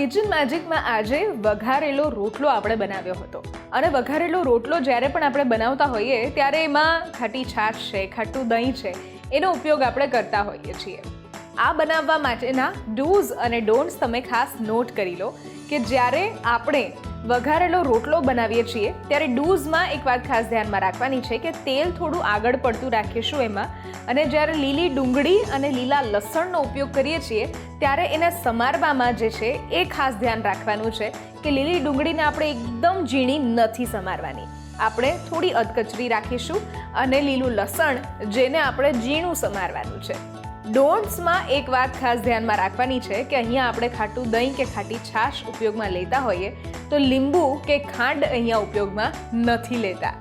Kitchen મેજિકમાં આજે વઘારેલો રોટલો આપણે બનાવ્યો હતો. અને વઘારેલો રોટલો જ્યારે પણ આપણે બનાવતા હોઈએ, ત્યારે એમાં ખાટી છાશ છે, ખાટું દહીં છે, એનો ઉપયોગ આપણે કરતા હોઈએ છીએ. આ બનાવવા માટેના ડૂઝ અને ડોન્ટ્સ તમે ખાસ નોટ કરી લો કે જ્યારે આપણે વઘારેલો રોટલો બનાવીએ છીએ, ત્યારે ડૂઝમાં એક વાત ખાસ ધ્યાનમાં રાખવાની છે કે તેલ થોડું આગળ પડતું રાખીશું એમાં. અને જ્યારે લીલી ડુંગળી અને લીલા લસણનો ઉપયોગ કરીએ છીએ, ત્યારે એને સમારવામાં જે છે એ ખાસ ધ્યાન રાખવાનું છે કે લીલી ડુંગળીને આપણે એકદમ ઝીણી નથી સમારવાની. આપણે થોડી અધકચરી રાખીશું અને લીલું લસણ, જેને આપણે ઝીણું સમારવાનું છે. ડોન્ટ્સમાં એક વાત ખાસ ધ્યાનમાં રાખવાની છે કે અહીંયા આપણે ખાટું દહીં કે ખાટી છાશ ઉપયોગમાં લેતા હોઈએ તો લીંબુ કે ખાંડ અહીંયા ઉપયોગમાં નથી લેતા.